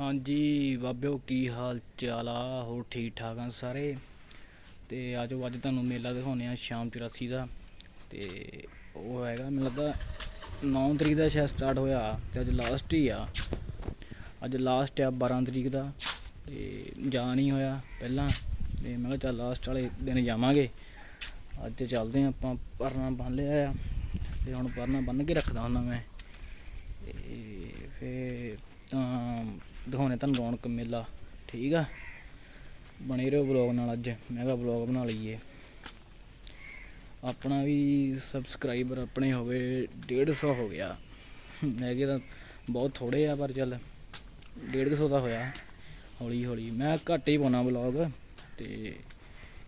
ਹਾਂਜੀ, ਬਾਬਿਓ ਕੀ ਹਾਲ ਚਾਲ ਆ? ਹੋਰ ਠੀਕ ਠਾਕ ਆ ਸਾਰੇ? ਤੇ ਆਜੋ, ਅੱਜ ਤੁਹਾਨੂੰ ਮੇਲਾ ਦਿਖਾਉਂਦੇ ਆ ਸ਼ਾਮ 84 ਦਾ। ਤੇ ਉਹ ਹੈਗਾ, ਮੈਨੂੰ ਲੱਗਦਾ 9 ਤਰੀਕ ਦਾ ਸ਼ਾਇਦ ਸਟਾਰਟ ਹੋਇਆ, ਤੇ ਅੱਜ ਲਾਸਟ ਹੀ ਆ। ਅੱਜ ਲਾਸਟ ਆ 12 ਤਰੀਕ ਦਾ, ਤੇ ਜਾ ਨਹੀਂ ਹੋਇਆ ਪਹਿਲਾਂ। ਤੇ ਮੈਂ ਕਿਹਾ ਚੱਲ ਲਾਸਟ ਵਾਲੇ ਦਿਨ ਜਾਵਾਂਗੇ। ਅੱਜ ਚੱਲਦੇ ਆ ਆਪਾਂ, ਪਰਨਾ ਬੰਨ ਲਿਆ ਆ। ਤੇ ਹੁਣ ਪਰਨਾ ਬੰਨ ਕੇ ਰੱਖਦਾ ਹੁੰਦਾ ਮੈਂ। ਤੇ ਫੇ ਤਾਂ ਦਿਖਾਉਣੇ ਤੁਹਾਨੂੰ ਰੌਣਕ ਮੇਲਾ, ਠੀਕ ਆ? ਬਣੇ ਰਹੋ ਬਲੌਗ ਨਾਲ ਅੱਜ, ਮੈਂ ਕਿਹਾ ਬਲੌਗ ਬਣਾ ਲਈਏ। ਆਪਣਾ ਵੀ ਸਬਸਕ੍ਰਾਈਬਰ ਆਪਣੇ ਹੋਵੇ ਗਏ 150 ਹੋ ਗਿਆ। ਹੈਗੇ ਤਾਂ ਬਹੁਤ ਥੋੜੇ ਆ, ਪਰ ਚੱਲ 150 ਦਾ ਹੋਇਆ, ਹੌਲੀ ਹੌਲੀ। ਮੈਂ ਘੱਟ ਹੀ ਪਾਉਣਾ ਬਲੌਗ ਤੇ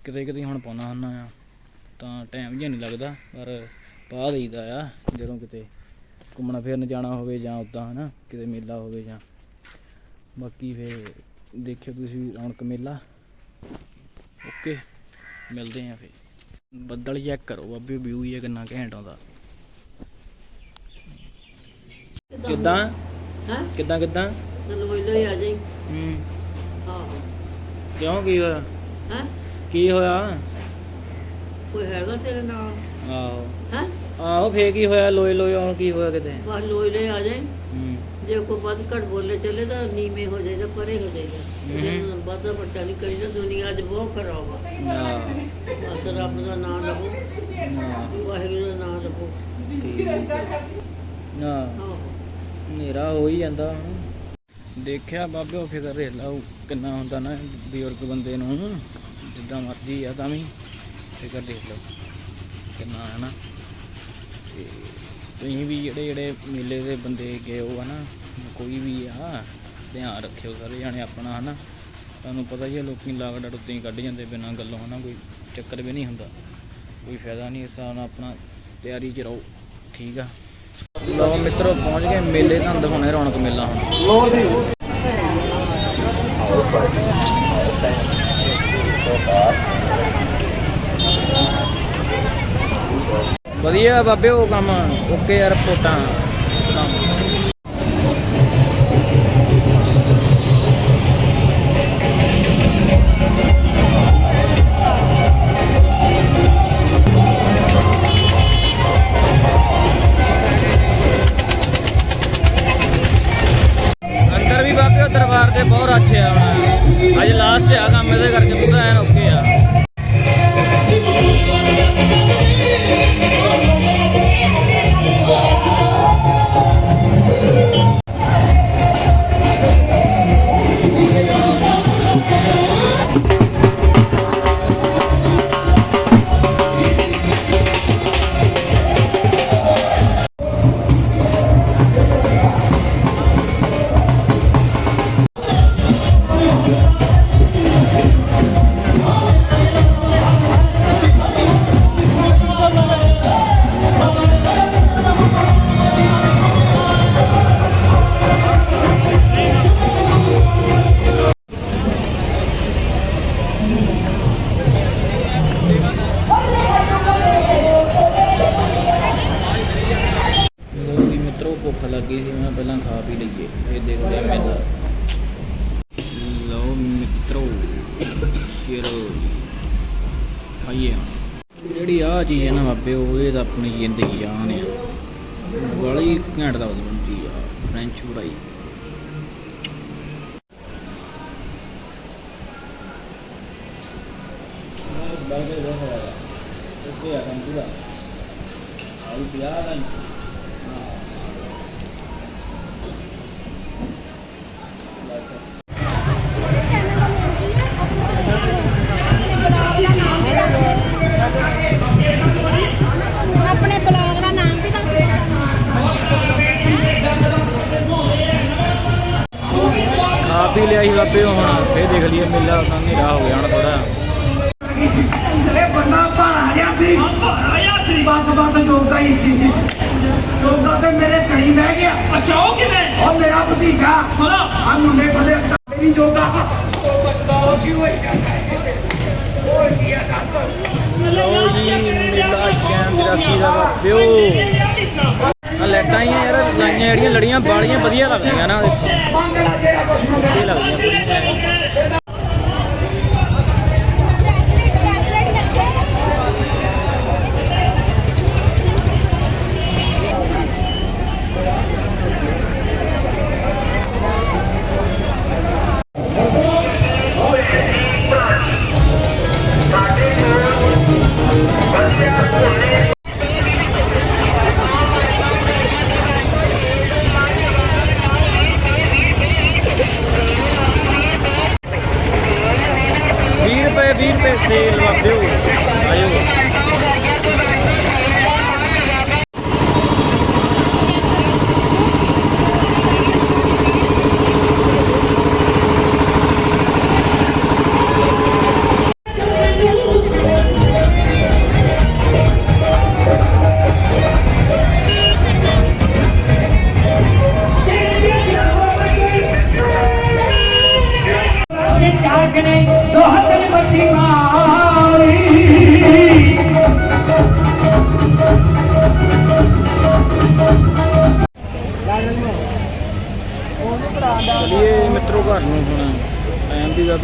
ਕਿਤੇ ਕਿਤੇ ਹੁਣ ਪਾਉਣਾ ਹੁੰਦਾ ਆ। ਤਾਂ ਟਾਈਮ ਜਿਹਾ ਨਹੀਂ ਲੱਗਦਾ, ਪਰ ਪਾ ਦੇਈਦਾ ਆ, ਜਦੋਂ ਕਿਤੇ ਘੁੰਮਣ ਫਿਰਨ ਜਾਣਾ ਹੋਵੇ ਜਾਂ ਉਦਾਂ, ਹਨਾ, ਕਿਤੇ ਮੇਲਾ ਹੋਵੇ ਜਾਂ ਬਾਕੀ ਫੇਰ ਦੇਖਿਓ ਤੁਸੀਂ ਰੌਣਕ ਮੇਲਾ। ਓਕੇ ਮਿਲਦੇ ਆਂ ਫੇਰ। ਬੱਦਲ ਚੈੱਕ ਕਰੋ ਬਾਬੇ ਵਿਊ ਹੀ ਆ ਕਿੰਨਾ ਘੈਂਟ ਆਉਂਦਾ। ਕਿੱਦਾਂ? ਹਾਂ? ਕਿੱਦਾਂ ਕਿੱਦਾਂ? ਚਲੋ ਪਹਿਲਾਂ ਹੀ ਆ ਜਾਈ। ਹੂੰ। ਕਿਉਂ ਕੀ ਹੋਇਆ? ਹਾਂ? ਕੀ ਹੋਇਆ? ਕੋਈ ਹੈਗਾ ਤੇਰੇ ਨਾਲ? ਆਹੋ। ਹਾਂ? ਆਹੋ ਫੇਰ ਕੀ ਹੋਇਆ? ਲੋਏ ਲੋਏ ਆਉਣ ਕੀ ਹੋਇਆ ਕਿਤੇ? ਬਸ ਲੋਈ ਲੈ ਆ ਜਾਈ। ਹੂੰ। ਜੇ ਕੋਈ ਵੱਧ ਘੱਟ ਬੋਲੇ ਚੱਲੇ ਤਾਂ ਨੀਵੇਂ ਹੋ ਜਾਈਦਾ ਪਰੇ ਹੋ ਜਾਈਦਾ। ਹਮ। ਜੇ ਵਾਧਾ ਵੱਟਾ ਨਹੀਂ ਕਰੀਦਾ ਦੁਨੀਆ ਅੱਜ ਬਹੁਤ ਖਰਾਬ ਆ। ਬਸ ਰੱਬ ਦਾ ਨਾਮ ਲਵੋ ਵਾਹਿਗੁਰੂ ਦਾ ਨਾਮ ਲਵੋ ਹਨੇਰਾ ਹੋ ਹੀ ਜਾਂਦਾ ਹੁਣ। ਦੇਖਿਆ ਬਾਬੇ ਉਹ ਫਿਕਰ ਰੇਲਾ ਕਿੰਨਾ ਹੁੰਦਾ ਨਾ ਬਜ਼ੁਰਗ ਬੰਦੇ ਨੂੰ। ਜਿੱਦਾਂ ਮਰਜ਼ੀ ਆ ਤਾਂ ਵੀ। ਫਿਕਰ ਦੇਖ ਲਓ ਕਿੰਨਾ ਹੈ ਨਾ। ਤੇ ਤੁਸੀਂ ਵੀ ਜਿਹੜੇ ਜਿਹੜੇ ਮੇਲੇ ਦੇ ਬੰਦੇ ਗਏ ਹੋ ਹਨਾ, ਕੋਈ ਵੀ ਆ, ਧਿਆਨ ਰੱਖਿਓ ਸਾਰੇ ਜਾਣੇ ਆਪਣਾ ਹਨਾ। ਤੁਹਾਨੂੰ ਪਤਾ ਹੀ ਹੈ ਲੋਕੀ ਲਾਗ ਉੱਤੇ ਹੀ ਕੱਢ ਜਾਂਦੇ ਬਿਨਾਂ ਗੱਲੋਂ ਹਨਾ, ਕੋਈ ਚੱਕਰ ਵੀ ਨਹੀਂ ਹੁੰਦਾ। ਕੋਈ ਫਾਇਦਾ ਨਹੀਂ ਇਸ ਹਿਸਾਬ ਨਾਲ ਆਪਣਾ ਤਿਆਰੀ 'ਚ ਰਹੋ, ਠੀਕ ਆ। ਲਓ ਮਿੱਤਰੋ, ਪਹੁੰਚ ਗਏ ਮੇਲੇ ਤੁਹਾਨੂੰ ਦਿਖਾਉਣੇ ਰੌਣਕ ਮੇਲਾ ਹੁਣ। ਵਧੀਆ ਬਾਬੇ ਉਹ ਕੰਮ ਓਕੇ ਯਾਰ ਰਿਪੋਰਟਾਂ। ਚੀਜ਼ ਹੈ ਨਾ ਬਾਬੇ, ਉਹ ਇਹ ਤਾਂ ਆਪਣੀ ਜ਼ਿੰਦਗੀ ਜਾਨ ਆ। ਬੜੀ ਘੈਂਟ ਦਾ ਬੰਦੀ ਆ ਫ੍ਰੈਂਚ ਫਰਾਈ ਬਰਗਰ ਬਹੁਤ ਹੋਇਆ ਉੱਤੇ ਆ ਕੰਮ ਪੂਰਾ ਆਈ ਪਿਆ ਦਾ ਆਪਣੇ ਪੀ ਲਿਆ ਸੀ ਬਾਬੇ ਹੁਣ ਫੇਰ ਦੇਖ ਲਈਏ ਮੇਲਾ ਤਾਂ ਹਨੇਰਾ ਹੋ ਗਿਆ ਹੁਣ ਥੋੜਾ ਇਹ ਬੰਦਾ ਭਾਰਾ ਜਿਹਾ ਸੀ। ਭਾਰਾ ਜਿਹਾ ਸੀ ਬੰਦ ਬੰਦ ਜੋਗਾ ਹੀ ਸੀ। ਜੋਗਾ ਤੇ ਮੇਰੇ ਘੜੀ ਬਹਿ ਗਿਆ। ਅੱਛਾ ਉਹ ਕਿਵੇਂ? ਉਹ ਮੇਰਾ ਭਤੀਜਾ। ਆ ਮੁੰਡੇ ਬਲੇ ਮੇਰੀ ਜੋਗਾ ਉਹ ਬੰਦਾ ਉਹ ਕੀ ਹੋਈ ਜਾਂਦਾ ਹੈ ਉਹ ਕੀ ਆ ਦੱਸ ਲਓ ਜੀ ਮੇਲਾ ਸ਼ਾਮ 84 ਦਾ ਬਾਬਿਓ। ਆ ਹੀ ਯਾਰ ਲਾਈਆਂ ਜਿਹੜੀਆਂ ਲੜੀਆਂ ਬਾਲੀਆਂ ਵਧੀਆ ਲੱਗਦੀਆਂ ਨਾ ਮੰਗ ਲੱਗਦੀਆਂ।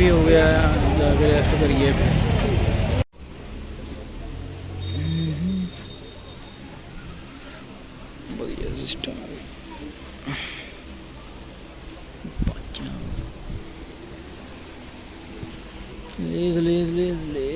ਟਾਈਮ ਵੀ ਕਾਫੀ ਹੋ ਗਿਆ ਆ, ਜਾ ਕੇ ਰੈਸਟ ਕਰੀਏ ਵਧੀਆ ਸਿਸਟਮ ਲੇਜ਼ ਲੇਜ਼ ਲੇਜ਼ ਲੇਜ਼